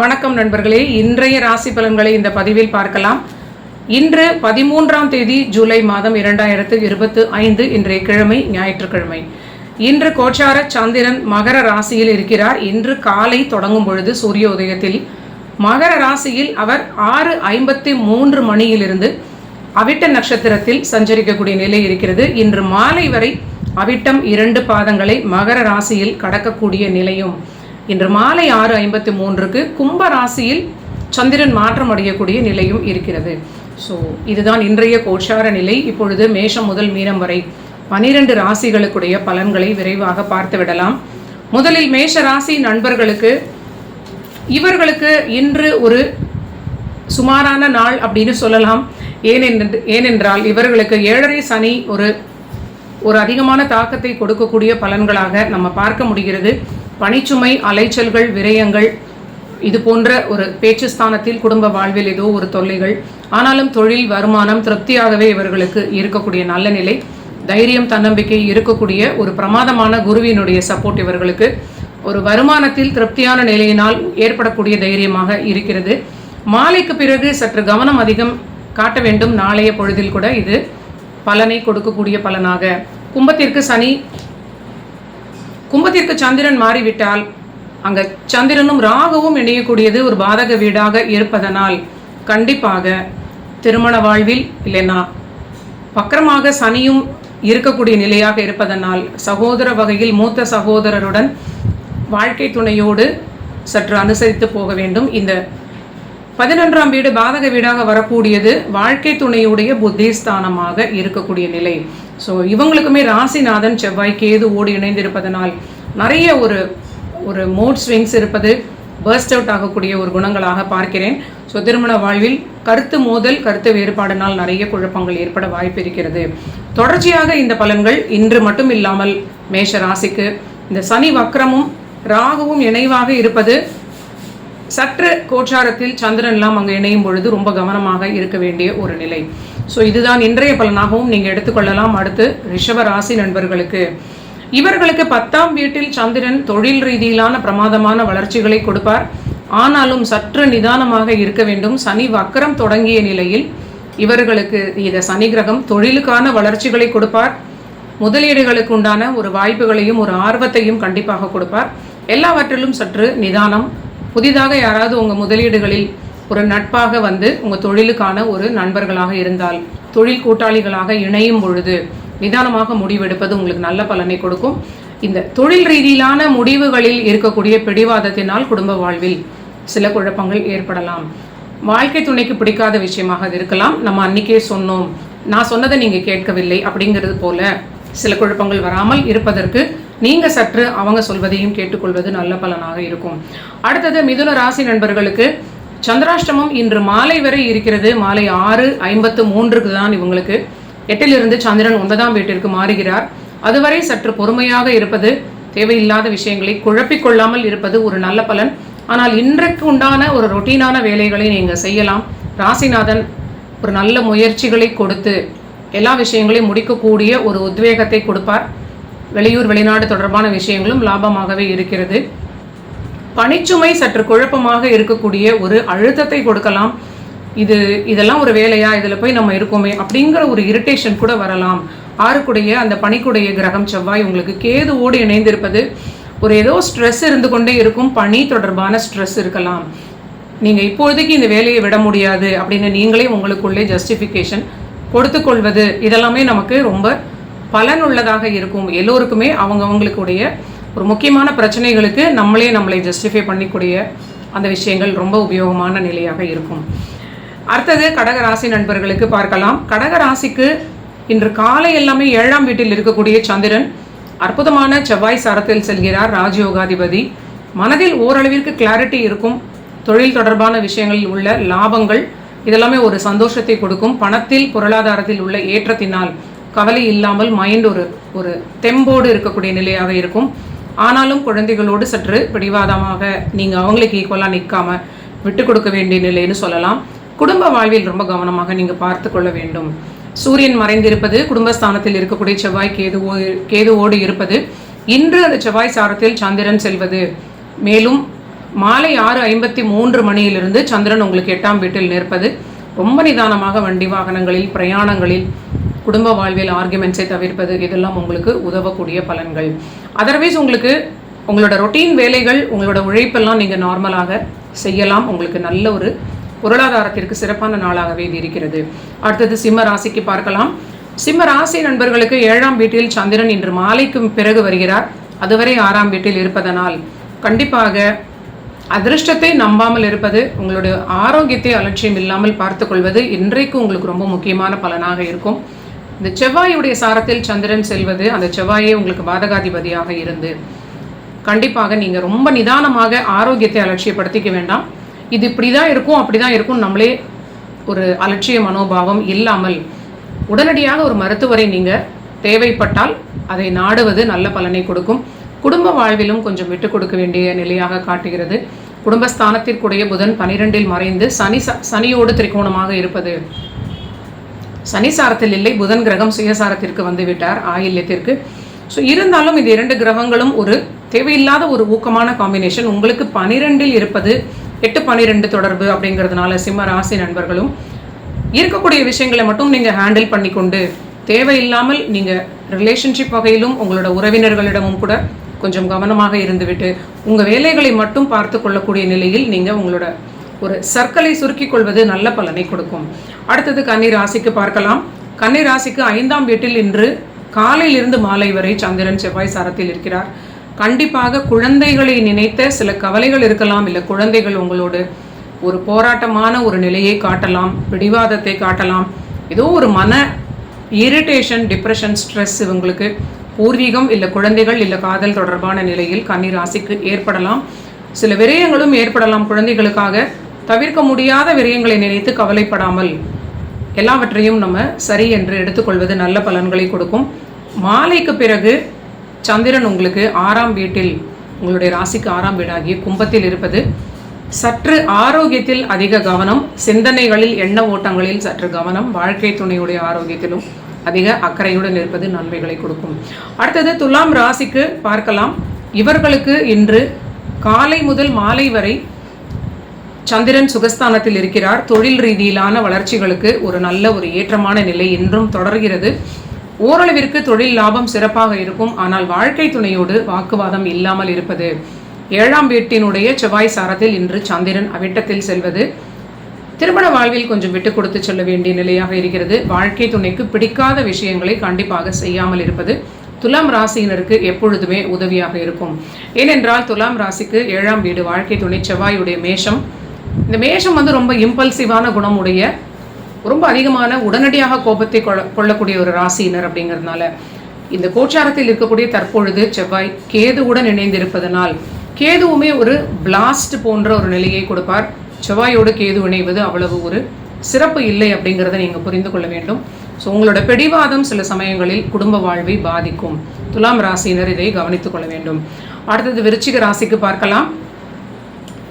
வணக்கம் நண்பர்களே. இன்றைய ராசி பலன்களை இந்த பதிவில் பார்க்கலாம். இன்று பதிமூன்றாம் தேதி ஜூலை மாதம் இரண்டாயிரத்து இருபத்து ஐந்து இன்றைய கிழமை ஞாயிற்றுக்கிழமை. இன்று கோச்சார சந்திரன் மகர ராசியில் இருக்கிறார். இன்று காலை தொடங்கும் பொழுது சூரிய உதயத்தில் மகர ராசியில் அவர் ஆறு ஐம்பத்தி மூன்று மணியிலிருந்து அவிட்ட நட்சத்திரத்தில் சஞ்சரிக்கக்கூடிய நிலை இருக்கிறது. இன்று மாலை வரை அவிட்டம் இரண்டு பாதங்களை மகர ராசியில் கடக்கக்கூடிய நிலையும் இன்று மாலை ஆறு ஐம்பத்தி மூன்றுக்கு கும்ப ராசியில் சந்திரன் மாற்றம் அடையக்கூடிய நிலையும் இருக்கிறது. ஸோ இதுதான் இன்றைய கோஷார நிலை. இப்பொழுது மேஷம் முதல் மீனம் வரை பனிரெண்டு ராசிகளுக்குடைய பலன்களை விரைவாக பார்த்து விடலாம். முதலில் மேஷ ராசி நண்பர்களுக்கு இவர்களுக்கு இன்று ஒரு சுமாரான நாள் அப்படின்னு சொல்லலாம். ஏனென்று ஏனென்றால் இவர்களுக்கு ஏழரை சனி ஒரு ஒரு அதிகமான தாக்கத்தை கொடுக்கக்கூடிய பலன்களாக நம்ம பார்க்க முடிகிறது. பணிச்சுமை அலைச்சல்கள் விரயங்கள் இது போன்ற ஒரு பேச்சு ஸ்தானத்தில் குடும்ப வாழ்வில் ஏதோ ஒரு தொல்லைகள். ஆனாலும் தொழில் வருமானம் திருப்தியாகவே இவர்களுக்கு இருக்கக்கூடிய நல்ல நிலை. தைரியம் தன்னம்பிக்கை இருக்கக்கூடிய ஒரு பிரமாதமான குருவினுடைய சப்போர்ட் இவர்களுக்கு. ஒரு வருமானத்தில் திருப்தியான நிலையினால் ஏற்படக்கூடிய தைரியமாக இருக்கிறது. மாலைக்கு பிறகு சற்று கவனம் அதிகம் காட்ட வேண்டும். நாளைய பொழுதில் கூட இது பலனை கொடுக்கக்கூடிய பலனாக. கும்பத்திற்கு சனி கும்பத்திற்கு சந்திரன் மாறிவிட்டால் அங்க சந்திரனும் ராகுவும் இணையக்கூடியது ஒரு பாதக வீடாக இருப்பதனால் கண்டிப்பாக திருமண வாழ்வில் இல்லைன்னா வக்கரமாக சனியும் இருக்கக்கூடிய நிலையாக இருப்பதனால் சகோதர வகையில் மூத்த சகோதரருடன் வாழ்க்கை துணையோடு சற்று அனுசரித்து போக வேண்டும். இந்த பதினொன்றாம் வீடு பாதக வீடாக வரக்கூடியது வாழ்க்கை துணையுடைய புத்திஸ்தானமாக இருக்கக்கூடிய நிலை. ஸோ இவங்களுக்குமே ராசிநாதன் செவ்வாய் கேது ஓடி இணைந்திருப்பதனால் நிறைய ஒரு ஒரு மூட் ஸ்விங்ஸ் இருப்பது பர்ஸ்ட் அவுட் ஆகக்கூடிய ஒரு குணங்களாக பார்க்கிறேன். ஸோ திருமண வாழ்வில் கருத்து மோதல் கருத்து வேறுபாடினால் நிறைய குழப்பங்கள் ஏற்பட வாய்ப்பு இருக்கிறது. தொடர்ச்சியாக இந்த பலன்கள் இன்று மட்டும் இல்லாமல் மேஷ ராசிக்கு இந்த சனி வக்ரமும் ராகுவும் இணைவாக இருப்பது சற்று கோச்சாரத்தில் சந்திரன்லாம் அங்கே இணையும் பொழுது ரொம்ப கவனமாக இருக்க வேண்டிய ஒரு நிலை. ஸோ இதுதான் இன்றைய பலனாகவும் நீங்கள் எடுத்துக்கொள்ளலாம் அடுத்து ரிஷப ராசி நண்பர்களுக்கு. இவர்களுக்கு பத்தாம் வீட்டில் சந்திரன் தொழில் ரீதியிலான பிரமாதமான வளர்ச்சிகளை கொடுப்பார். ஆனாலும் சற்று நிதானமாக இருக்க வேண்டும். சனி வக்கரம் தொடங்கிய நிலையில் இவர்களுக்கு இத சனி கிரகம் தொழிலுக்கான வளர்ச்சிகளை கொடுப்பார். முதலீடுகளுக்கு உண்டான ஒரு வாய்ப்புகளையும் ஒரு ஆர்வத்தையும் கண்டிப்பாக கொடுப்பார். எல்லாவற்றிலும் சற்று நிதானம் புதிதாக யாராவது உங்கள் முதலீடுகளில் ஒரு நட்பாக வந்து உங்கள் தொழிலுக்கான ஒரு நண்பர்களாக இருந்தால் தொழில் கூட்டாளிகளாக இணையும் பொழுது நிதானமாக முடிவெடுப்பது உங்களுக்கு நல்ல பலனை கொடுக்கும். இந்த தொழில் ரீதியிலான முடிவுகளில் இருக்கக்கூடிய பிடிவாதத்தினால் குடும்ப வாழ்வில் சில குழப்பங்கள் ஏற்படலாம். வாழ்க்கை துணைக்கு பிடிக்காத விஷயமாக அது இருக்கலாம். நம்ம அன்னைக்கே சொன்னோம் நான் சொன்னதை நீங்கள் கேட்கவில்லை அப்படிங்கிறது போல சில குழப்பங்கள் வராமல் இருப்பதற்கு நீங்கள் சற்று அவங்க சொல்வதையும் கேட்டுக்கொள்வது நல்ல பலனாக இருக்கும். அடுத்தது மிதுன ராசி நண்பர்களுக்கு சந்திராஷ்டமம் இன்று மாலை வரை இருக்கிறது. மாலை ஆறு ஐம்பத்து மூன்றுக்கு தான் இவங்களுக்கு. எட்டிலிருந்து சந்திரன் ஒன்பதாம் வீட்டிற்கு மாறுகிறார். அதுவரை சற்று பொறுமையாக இருப்பது தேவையில்லாத விஷயங்களை குழப்பிக்கொள்ளாமல் இருப்பது ஒரு நல்ல பலன். ஆனால் இன்றைக்கு உண்டான ஒரு ரொட்டீனான வேலைகளை நீங்கள் செய்யலாம். ராசிநாதன் ஒரு நல்ல முயற்சிகளை கொடுத்து எல்லா விஷயங்களையும் முடிக்கக்கூடிய ஒரு உத்வேகத்தை கொடுப்பார். வெளியூர் வெளிநாடு தொடர்பான விஷயங்களும் லாபமாகவே இருக்கிறது. பணிச்சுமை சற்று குழப்பமாக இருக்கக்கூடிய ஒரு அழுத்தத்தை கொடுக்கலாம். இது இதெல்லாம் ஒரு வேலையா? இதில் போய் நம்ம இருக்கோமே அப்படிங்கிற ஒரு இரிட்டேஷன் கூட வரலாம். ஆறுக்குடைய அந்த பனிக்குடைய கிரகம் செவ்வாய் உங்களுக்கு கேதுவோடு இணைந்திருப்பது ஒரு ஏதோ ஸ்ட்ரெஸ் இருந்து கொண்டே இருக்கும். பணி தொடர்பான ஸ்ட்ரெஸ் இருக்கலாம். நீங்கள் இப்பொழுதைக்கு இந்த வேலையை விட முடியாது அப்படின்னு நீங்களே உங்களுக்குள்ளே ஜஸ்டிஃபிகேஷன் கொடுத்துக்கொள்வது இதெல்லாமே நமக்கு ரொம்ப பலனுள்ளதாக இருக்கும். எல்லோருக்குமே அவங்கவுங்களுக்குடைய ஒரு முக்கியமான பிரச்சனைகளுக்கு நம்மளே நம்மளை ஜஸ்டிஃபை பண்ணிக்கூடிய அந்த விஷயங்கள் ரொம்ப உபயோகமான நிலையாக இருக்கும். அடுத்தது கடகராசி நண்பர்களுக்கு பார்க்கலாம். கடகராசிக்கு இன்று காலை எல்லாமே ஏழாம் வீட்டில் இருக்கக்கூடிய சந்திரன் அற்புதமான செவ்வாய் சரத்தில் செல்கிறார் ராஜயோகாதிபதி. மனதில் ஓரளவிற்கு கிளாரிட்டி இருக்கும். தொழில் தொடர்பான விஷயங்களில் உள்ள லாபங்கள் இதெல்லாமே ஒரு சந்தோஷத்தை கொடுக்கும். பணத்தில் பொருளாதாரத்தில் உள்ள ஏற்றத்தினால் கவலை இல்லாமல் மைண்ட் ஒரு ஒரு தெம்போடு இருக்கக்கூடிய நிலையாக இருக்கும். ஆனாலும் குழந்தைகளோடு சற்று பிடிவாதமாக நீங்கள் அவங்களுக்கு ஈக்குவலாக நிற்காம விட்டு கொடுக்க வேண்டிய நிலைன்னு சொல்லலாம். குடும்ப வாழ்வில் ரொம்ப கவனமாக நீங்கள் பார்த்து கொள்ள வேண்டும். சூரியன் மறைந்திருப்பது குடும்பஸ்தானத்தில் இருக்கக்கூடிய செவ்வாய் கேதுவோ கேதுவோடு இருப்பது இன்று அந்த செவ்வாய் சாரத்தில் சந்திரன் செல்வது. மேலும் மாலை ஆறு ஐம்பத்தி மூன்று மணியிலிருந்து சந்திரன் உங்களுக்கு எட்டாம் வீட்டில் நிற்பது. ரொம்ப நிதானமாக வண்டி வாகனங்களில் பிரயாணங்களில் குடும்ப வாழ்வில் ஆர்குமெண்ட்ஸை தவிர்ப்பது இதெல்லாம் உங்களுக்கு உதவக்கூடிய பலன்கள். அதர்வைஸ் உங்களுக்கு உங்களோட ரொட்டீன் வேலைகள் உங்களோட உழைப்பெல்லாம் நீங்கள் நார்மலாக செய்யலாம். உங்களுக்கு நல்ல ஒரு பொருளாதாரத்திற்கு சிறப்பான நாளாகவே இது இருக்கிறது. அடுத்தது சிம்ம ராசிக்கு பார்க்கலாம். சிம்ம ராசி நண்பர்களுக்கு ஏழாம் வீட்டில் சந்திரன் இன்று மாலைக்கு பிறகு வருகிறார். அதுவரை ஆறாம் வீட்டில் இருப்பதனால் கண்டிப்பாக அதிர்ஷ்டத்தை நம்பாமல் இருப்பது உங்களுடைய ஆரோக்கியத்தை அலட்சியம் இல்லாமல் பார்த்துக்கொள்வது இன்றைக்கு உங்களுக்கு ரொம்ப முக்கியமான பலனாக இருக்கும். இந்த செவ்வாயுடைய சாரத்தில் சந்திரன் செல்வது அந்த செவ்வாயே உங்களுக்கு பாதகாதிபதியாக இருந்து கண்டிப்பாக நீங்கள் ரொம்ப நிதானமாக ஆரோக்கியத்தை அலட்சியப்படுத்திக்க வேண்டாம். இது இப்படி தான் இருக்கும் அப்படி தான் இருக்கும். நம்மளே ஒரு அலட்சிய மனோபாவம் இல்லாமல் உடனடியாக ஒரு மருத்துவரை நீங்கள் தேவைப்பட்டால் அதை நாடுவது நல்ல பலனை கொடுக்கும். குடும்ப வாழ்விலும் கொஞ்சம் விட்டு கொடுக்க வேண்டிய நிலையாக காட்டுகிறது. குடும்பஸ்தானத்திற்குடைய புதன் பனிரெண்டில் மறைந்து சனி சனியோடு திரிகோணமாக இருப்பது சனி சாரத்தில் இல்லை புதன் கிரகம் சுயசாரத்திற்கு வந்துவிட்டார் ஆயில்யத்திற்கு. ஸோ இருந்தாலும் இந்த இரண்டு கிரகங்களும் ஒரு தேவையில்லாத ஒரு ஊக்கமான காம்பினேஷன் உங்களுக்கு பனிரெண்டில் இருப்பது எட்டு பனிரெண்டு தொடர்பு அப்படிங்கிறதுனால சிம்ம ராசி நண்பர்களும் இருக்கக்கூடிய விஷயங்களை மட்டும் நீங்கள் ஹேண்டில் பண்ணிக்கொண்டு தேவையில்லாமல் நீங்கள் ரிலேஷன்ஷிப் வகையிலும் உங்களோட உறவினர்களிடமும் கூட கொஞ்சம் கவனமாக இருந்துவிட்டு உங்கள் வேலைகளை மட்டும் பார்த்து கொள்ளக்கூடிய நிலையில் நீங்கள் உங்களோட ஒரு சர்க்கலை சுருக்கிக் கொள்வது நல்ல பலனை கொடுக்கும். அடுத்தது கன்னி ராசிக்கு பார்க்கலாம். கன்னி ராசிக்கு ஐந்தாம் வீட்டில் இன்று காலையிலிருந்து மாலை வரை சந்திரன் செவ்வாய் சாரத்தில் இருக்கிறார். கண்டிப்பாக குழந்தைகளை நினைத்த சில கவலைகள் இருக்கலாம். இல்லை குழந்தைகள் உங்களோடு ஒரு போராட்டமான ஒரு நிலையை காட்டலாம். பிடிவாதத்தை காட்டலாம். ஏதோ ஒரு மன இரிட்டேஷன் டிப்ரெஷன் ஸ்ட்ரெஸ் இவங்களுக்கு பூர்வீகம் இல்லை குழந்தைகள் இல்லை காதல் தொடர்பான நிலையில் கன்னி ராசிக்கு ஏற்படலாம். சில விரயங்களும் ஏற்படலாம் குழந்தைகளுக்காக. தவிர்க்க முடியாத விரயங்களை நினைத்து கவலைப்படாமல் எல்லாவற்றையும் நம்ம சரி என்று எடுத்துக்கொள்வது நல்ல பலன்களை கொடுக்கும். மாலைக்கு பிறகு சந்திரன் உங்களுக்கு ஆறாம் வீட்டில் உங்களுடைய ராசிக்கு ஆறாம் வீடாகிய கும்பத்தில் இருப்பது. சற்று ஆரோக்கியத்தில் அதிக கவனம் சிந்தனைகளில் எண்ண ஓட்டங்களில் சற்று கவனம் வாழ்க்கை துணையுடைய ஆரோக்கியத்திலும் அதிக அக்கறையுடன் இருப்பது நன்மைகளை கொடுக்கும். அடுத்தது துலாம் ராசிக்கு பார்க்கலாம். இவர்களுக்கு இன்று காலை முதல் மாலை வரை சந்திரன் சுகஸ்தானத்தில் இருக்கிறார். தொழில் ரீதியிலான வளர்ச்சிகளுக்கு ஒரு நல்ல ஒரு ஏற்றமான நிலை இன்றும் தொடர்கிறது. ஓரளவிற்கு தொழில் லாபம் சிறப்பாக இருக்கும். ஆனால் வாழ்க்கை துணையோடு வாக்குவாதம் இல்லாமல் இருப்பது. ஏழாம் வீட்டினுடைய செவ்வாய் சாரத்தில் இன்று சந்திரன் அவிட்டத்தில் செல்வது. திருமண வாழ்வில் கொஞ்சம் விட்டு கொடுத்து செல்ல வேண்டிய நிலையாக இருக்கிறது. வாழ்க்கை துணைக்கு பிடிக்காத விஷயங்களை கண்டிப்பாக செய்யாமல் இருப்பது. துலாம் ராசியினருக்கு எப்பொழுதுமே உதவியாக இருக்கும். ஏனென்றால் துலாம் ராசிக்கு ஏழாம் வீடு வாழ்க்கை துணை செவ்வாயுடைய மேஷம். இந்த மேஷம் வந்து ரொம்ப இம்பல்சிவான குணமுடைய ரொம்ப அதிகமான உடனடியாக கோபத்தை கொள்ளக்கூடிய ஒரு ராசியினர் அப்படிங்கிறதுனால இந்த கோச்சாரத்தில் இருக்கக்கூடிய தற்பொழுது செவ்வாய் கேதுவுடன் இணைந்திருப்பதனால் கேதுவுமே ஒரு பிளாஸ்ட் போன்ற ஒரு நிலையை கொடுப்பார். செவ்வாயோடு கேது இணைவது அவ்வளவு ஒரு சிறப்பு இல்லை அப்படிங்கிறத நீங்கள் புரிந்து கொள்ள வேண்டும். ஸோ உங்களோட பிடிவாதம் சில சமயங்களில் குடும்ப வாழ்வை பாதிக்கும். துலாம் ராசியினர் இதை கவனித்துக் கொள்ள வேண்டும். அடுத்தது விருச்சிக ராசிக்கு பார்க்கலாம்.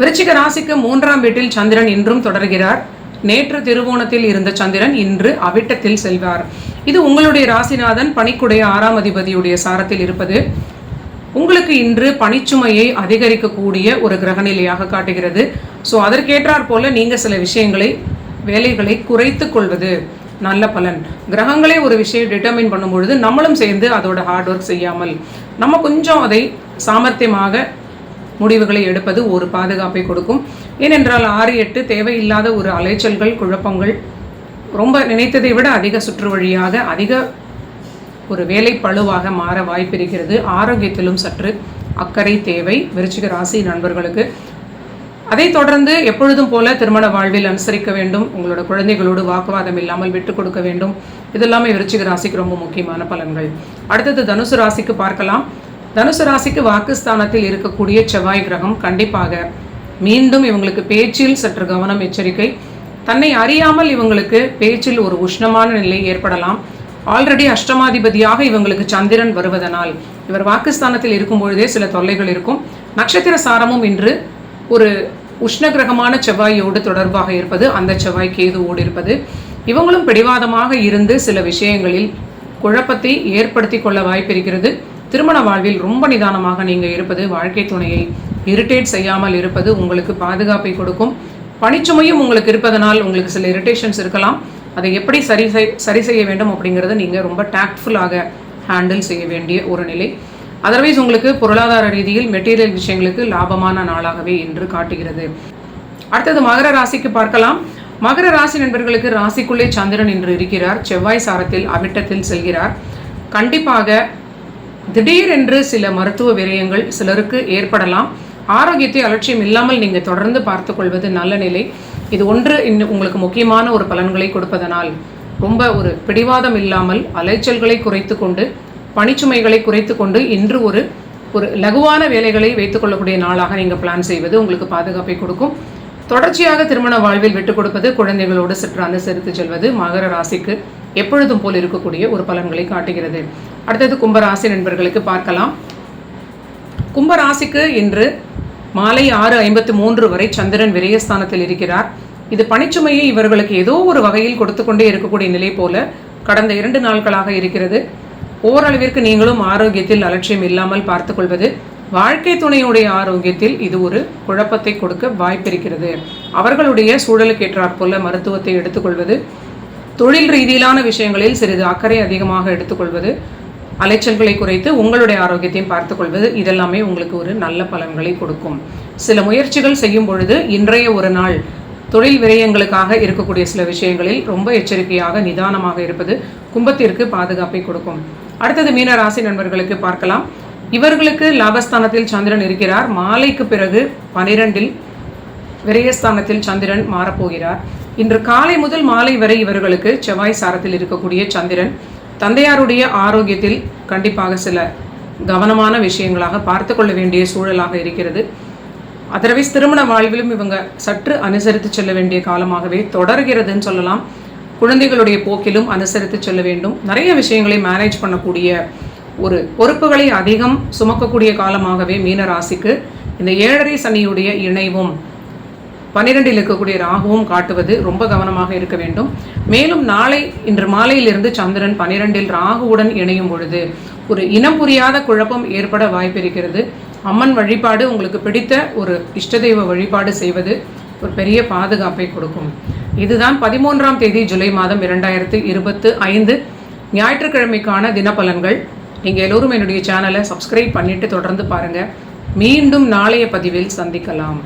விருச்சிக ராசிக்கு மூன்றாம் வீட்டில் சந்திரன் இன்றும் தொடர்கிறார். நேற்று திருவோணத்தில் இருந்த சந்திரன் இன்று அவிட்டத்தில் செல்வார். இது உங்களுடைய ராசிநாதன் பணிக்குடைய ஆறாம் அதிபதியுடைய சாரத்தில் இருப்பது. உங்களுக்கு இன்று பணிச்சுமையை அதிகரிக்கக்கூடிய ஒரு கிரகநிலையாக காட்டுகிறது. ஸோ அதற்கேற்றாற் போல நீங்கள் சில விஷயங்களை வேலைகளை குறைத்து கொள்வது நல்ல பலன். கிரகங்களே ஒரு விஷயம் டிட்டர்மின் பண்ணும் பொழுது நம்மளும் சேர்ந்து அதோட ஹார்ட் ஒர்க் செய்யாமல் நம்ம கொஞ்சம் அதை சாமர்த்தியமாக முடிவுகளை எடுப்பது ஒரு பாதுகாப்பை கொடுக்கும். ஏனென்றால் ஆறு எட்டு தேவையில்லாத ஒரு அலைச்சல்கள் குழப்பங்கள் ரொம்ப நினைத்ததை விட அதிக சுற்று வழியாக அதிக ஒரு வேலை பழுவாக மாற வாய்ப்பிருக்கிறது ஆரோக்கியத்திலும் சற்று அக்கறை தேவை விருச்சிக ராசி நண்பர்களுக்கு. அதைத் தொடர்ந்து எப்பொழுதும் போல திருமண வாழ்வில் அனுசரிக்க வேண்டும். உங்களோட குழந்தைகளோடு வாக்குவாதம் இல்லாமல் விட்டு கொடுக்க வேண்டும். இதெல்லாமே விருச்சிக ராசிக்கு ரொம்ப முக்கியமான பலன்கள். அடுத்தது தனுசு ராசிக்கு பார்க்கலாம். தனுசு ராசிக்கு வாக்குஸ்தானத்தில் இருக்கக்கூடிய செவ்வாய் கிரகம் கண்டிப்பாக மீண்டும் இவங்களுக்கு பேச்சில் சற்று கவனம் எச்சரிக்கை. தன்னை அறியாமல் இவங்களுக்கு பேச்சில் ஒரு உஷ்ணமான நிலை ஏற்படலாம். ஆல்ரெடி அஷ்டமாதிபதியாக இவங்களுக்கு சந்திரன் வருவதனால் இவர் வாக்குஸ்தானத்தில் இருக்கும் பொழுதே சில தொல்லைகள் இருக்கும். நட்சத்திர சாரமும் இன்று ஒரு உஷ்ண கிரகமான செவ்வாயோடு தொடர்பாக இருப்பது அந்த செவ்வாய் கேதுவோடு இருப்பது. இவங்களும் பிடிவாதமாக இருந்து சில விஷயங்களில் குழப்பத்தை ஏற்படுத்தி கொள்ள வாய்ப்பிருக்கிறது. திருமண வாழ்வில் ரொம்ப நிதானமாக நீங்கள் இருப்பது வாழ்க்கை துணையை இரிட்டேட் செய்யாமல் இருப்பது உங்களுக்கு பாதுகாப்பை கொடுக்கும். பணிச்சுமையும் உங்களுக்கு இருப்பதனால் உங்களுக்கு சில இரிட்டேஷன்ஸ் இருக்கலாம். அதை எப்படி சரி செய் சரி செய்ய வேண்டும் அப்படிங்கிறத நீங்கள் ரொம்ப டாக்ட்ஃபுல்லாக ஹேண்டில் செய்ய வேண்டிய ஒரு நிலை. அதர்வைஸ் உங்களுக்கு பொருளாதார ரீதியில் மெட்டீரியல் விஷயங்களுக்கு லாபமான நாளாகவே இன்று காட்டுகிறது. அடுத்தது மகர ராசிக்கு பார்க்கலாம். மகர ராசி நண்பர்களுக்கு ராசிக்குள்ளே சந்திரன் இன்று இருக்கிறார். செவ்வாய் சாரத்தில் அவிட்டத்தில் செல்கிறார். கண்டிப்பாக திடீரென்று சில மருத்துவ விரயங்கள் சிலருக்கு ஏற்படலாம். ஆரோக்கியத்தை அலட்சியம் இல்லாமல் நீங்கள் தொடர்ந்து பார்த்து கொள்வது நல்ல நிலை. இது ஒன்று இன்னும் உங்களுக்கு முக்கியமான ஒரு பலன்களை கொடுப்பதனால். ரொம்ப ஒரு பிடிவாதம் இல்லாமல் அலைச்சல்களை குறைத்து கொண்டு பணிச்சுமைகளை குறைத்து கொண்டு இன்று ஒரு ஒரு லகுவான வேலைகளை வைத்துக்கொள்ளக்கூடிய நாளாக நீங்கள் பிளான் செய்வது உங்களுக்கு பாதுகாப்பை கொடுக்கும். தொடர்ச்சியாக திருமண வாழ்வில் விட்டுக் கொடுப்பது குழந்தைகளோடு சிற்றாந்து அனுசரித்து செல்வது மகர ராசிக்கு எப்பொழுதும் போல் இருக்கக்கூடிய ஒரு பலன்களை காட்டுகிறது. அடுத்தது கும்பராசி நண்பர்களுக்கு பார்க்கலாம். கும்பராசிக்கு இன்று மாலை ஆறு ஐம்பத்து மூன்று வரை சந்திரன் விரயஸ்தானத்தில் இருக்கிறார். இது பணிச்சுமையை இவர்களுக்கு ஏதோ ஒரு வகையில் கொடுத்து கொண்டே இருக்கக்கூடிய நிலை போல கடந்த இரண்டு நாட்களாக இருக்கிறது. ஓரளவிற்கு நீங்களும் ஆரோக்கியத்தில் அலட்சியம் இல்லாமல் பார்த்துக்கொள்வது வாழ்க்கை துணையுடைய ஆரோக்கியத்தில் இது ஒரு குழப்பத்தை கொடுக்க வாய்ப்பிருக்கிறது. அவர்களுடைய சூழலுக்கு ஏற்றாற் போல மருத்துவத்தை எடுத்துக்கொள்வது தொழில் ரீதியிலான விஷயங்களில் சிறிது அக்கறை அதிகமாக எடுத்துக்கொள்வது அலைச்சல்களை குறைத்து உங்களுடைய ஆரோக்கியத்தையும் பார்த்துக்கொள்வது இதெல்லாமே உங்களுக்கு ஒரு நல்ல பலன்களை கொடுக்கும். சில முயற்சிகள் செய்யும் பொழுது இன்றைய ஒரு நாள் தொழில் விரயங்களுக்காக இருக்கக்கூடிய சில விஷயங்களில் ரொம்ப எச்சரிக்கையாக நிதானமாக இருப்பது கும்பத்திற்கு பாதுகாப்பை கொடுக்கும். அடுத்தது மீன ராசி நண்பர்களுக்கு பார்க்கலாம். இவர்களுக்கு லாபஸ்தானத்தில் சந்திரன் இருக்கிறார். மாலைக்கு பிறகு பனிரெண்டில் விரயஸ்தானத்தில் சந்திரன் மாறப்போகிறார். இன்று காலை முதல் மாலை வரை இவர்களுக்கு செவ்வாய் சாரத்தில் இருக்கக்கூடிய சந்திரன் தந்தையாருடைய ஆரோக்கியத்தில் கண்டிப்பாக சில கவனமான விஷயங்களாக பார்த்து கொள்ள வேண்டிய சூழலாக இருக்கிறது. அதர்வைஸ் திருமண வாழ்விலும் இவங்க சற்று அனுசரித்து செல்ல வேண்டிய காலமாகவே தொடர்கிறதுன்னு சொல்லலாம். குழந்தைகளுடைய போக்கிலும் அனுசரித்து செல்ல வேண்டும். நிறைய விஷயங்களை மேனேஜ் பண்ணக்கூடிய ஒரு பொறுப்புகளை அதிகம் சுமக்கக்கூடிய காலமாகவே மீனராசிக்கு இந்த ஏழரை சனியுடைய இணைவும் பன்னிரெண்டில் இருக்கக்கூடிய ராகுவும் காட்டுவது ரொம்ப கவனமாக இருக்க வேண்டும். மேலும் நாளை இன்று மாலையிலிருந்து சந்திரன் பன்னிரெண்டில் ராகுவுடன் இணையும் பொழுது ஒரு இனம் புரியாத குழப்பம் ஏற்பட வாய்ப்பிருக்கிறது. அம்மன் வழிபாடு உங்களுக்கு பிடித்த ஒரு இஷ்டதெய்வ வழிபாடு செய்வது ஒரு பெரிய பாதுகாப்பை கொடுக்கும். இதுதான் பதிமூன்றாம் தேதி ஜூலை மாதம் இரண்டாயிரத்து இருபத்து ஐந்து. ஞாயிற்றுக்கிழமைக்கான தினப்பலன்கள். நீங்கள் எல்லோரும் என்னுடைய சேனலை சப்ஸ்கிரைப் பண்ணிவிட்டு தொடர்ந்து பாருங்கள் மீண்டும் நாளைய பதிவில் சந்திக்கலாம்.